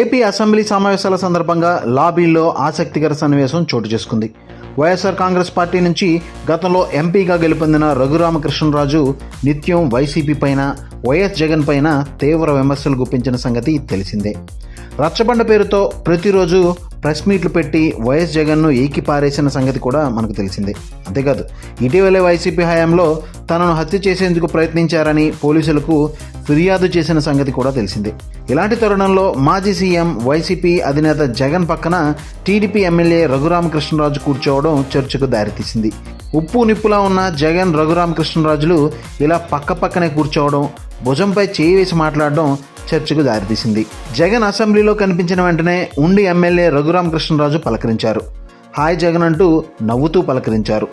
AP assembly సమావేశాల సందర్భంగా లాబీల్లో ఆసక్తికర సన్నివేశం చోటు చేసుకుంది. వైఎస్ఆర్ కాంగ్రెస్ పార్టీ నుంచి గతంలో ఎంపీగా గెలుపొందిన రఘురామకృష్ణరాజు నిత్యం వైసీపీ పైన వైఎస్ జగన్ పైన తీవ్ర విమర్శలు గుప్పించిన సంగతి తెలిసిందే. రచ్చబండ పేరుతో ప్రతిరోజు ప్రెస్ మీట్లు పెట్టి వైఎస్ జగన్ను ఏకిపారేసిన సంగతి కూడా మనకు తెలిసిందే. అంతేకాదు ఇటీవలే వైసీపీ హయాంలో తనను హత్య చేసేందుకు ప్రయత్నించారని పోలీసులకు ఫిర్యాదు చేసిన సంగతి కూడా తెలిసిందే. ఇలాంటి తరుణంలో మాజీ సీఎం వైసీపీ అధినేత జగన్ పక్కన టీడీపీ ఎమ్మెల్యే రఘురామకృష్ణరాజు కూర్చోవడం చర్చకు దారితీసింది. ఉప్పు నిప్పులా ఉన్న జగన్ రఘురామకృష్ణరాజులు ఇలా పక్క పక్కనే కూర్చోవడం భుజంపై చేయి వేసి మాట్లాడడం చర్చకు దారితీసింది. జగన్ అసెంబ్లీలో కనిపించిన వెంటనే ఉండి ఎమ్మెల్యే రఘురామకృష్ణరాజు పలకరించారు. హాయ్ జగన్ అంటూ నవ్వుతూ పలకరించారు.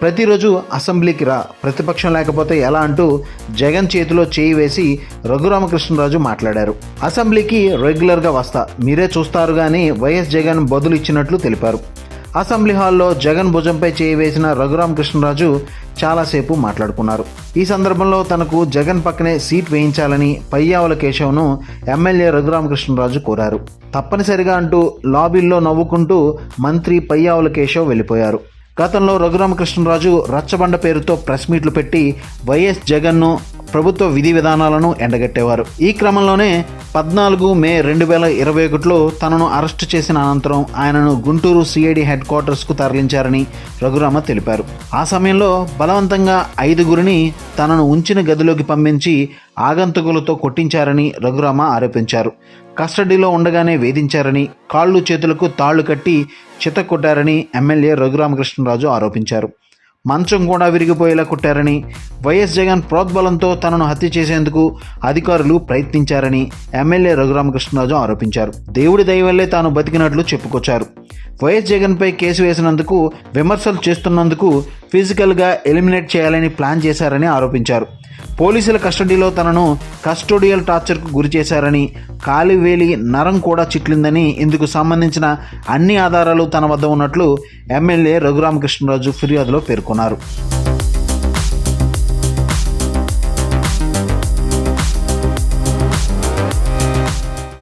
ప్రతిరోజు అసెంబ్లీకి రా ప్రతిపక్షం లేకపోతే ఎలా అంటూ జగన్ చేతిలో చేయి వేసి రఘురామకృష్ణరాజు మాట్లాడారు. అసెంబ్లీకి రెగ్యులర్గా వస్తా మీరే చూస్తారు కానీ వైఎస్ జగన్ బదులు ఇచ్చినట్లు తెలిపారు. అసెంబ్లీ హాల్లో జగన్ భుజంపై చేయి వేసిన రఘురామకృష్ణరాజు చాలాసేపు మాట్లాడుకున్నారు. ఈ సందర్భంలో తనకు జగన్ పక్కనే సీట్ వేయించాలని పయ్యావుల కేశవ్ను ఎమ్మెల్యే రఘురామకృష్ణరాజు కోరారు. తప్పనిసరిగా అంటూ లాబీల్లో నవ్వుకుంటూ మంత్రి పయ్యావుల కేశవ్ వెళ్ళిపోయారు. గతంలో రఘురామకృష్ణరాజు రచ్చబండ పేరుతో ప్రెస్ మీట్లు పెట్టి వైఎస్ జగన్ను ప్రభుత్వ విధి విధానాలను ఎండగట్టేవారు. ఈ క్రమంలోనే పద్నాలుగు మే రెండు వేల ఇరవై ఒకటిలో తనను అరెస్టు చేసిన అనంతరం ఆయనను గుంటూరు సిఐడి హెడ్ క్వార్టర్స్కు తరలించారని రఘురామ తెలిపారు. ఆ సమయంలో బలవంతంగా ఐదుగురిని తనను ఉంచిన గదిలోకి పంపించి ఆగంతకులతో కొట్టించారని రఘురామ ఆరోపించారు. కస్టడీలో ఉండగానే వేధించారని కాళ్ళు చేతులకు తాళ్ళు కట్టి చిత కొట్టారని ఎమ్మెల్యే రఘురామకృష్ణరాజు ఆరోపించారు. మంచం కూడా విరిగిపోయేలా కుట్టారని వైఎస్ జగన్ ప్రోద్బలంతో తనను హత్య చేసేందుకు అధికారులు ప్రయత్నించారని ఎమ్మెల్యే రఘురామకృష్ణరాజు ఆరోపించారు. దేవుడి దయవల్లే తాను బతికినట్లు చెప్పుకొచ్చారు. వైఎస్ జగన్పై కేసు వేసినందుకు విమర్శలు చేస్తున్నందుకు ఫిజికల్గా ఎలిమినేట్ చేయాలని ప్లాన్ చేశారని ఆరోపించారు. పోలీసుల కస్టడీలో తనను కస్టోడియల్ టార్చర్కు గురి చేశారని కాలివేలి నరం కూడా చిట్లిందని ఇందుకు సంబంధించిన అన్ని ఆధారాలు తన వద్ద ఉన్నట్లు ఎమ్మెల్యే రఘురామకృష్ణరాజు ఫిర్యాదులో పేర్కొన్నారు.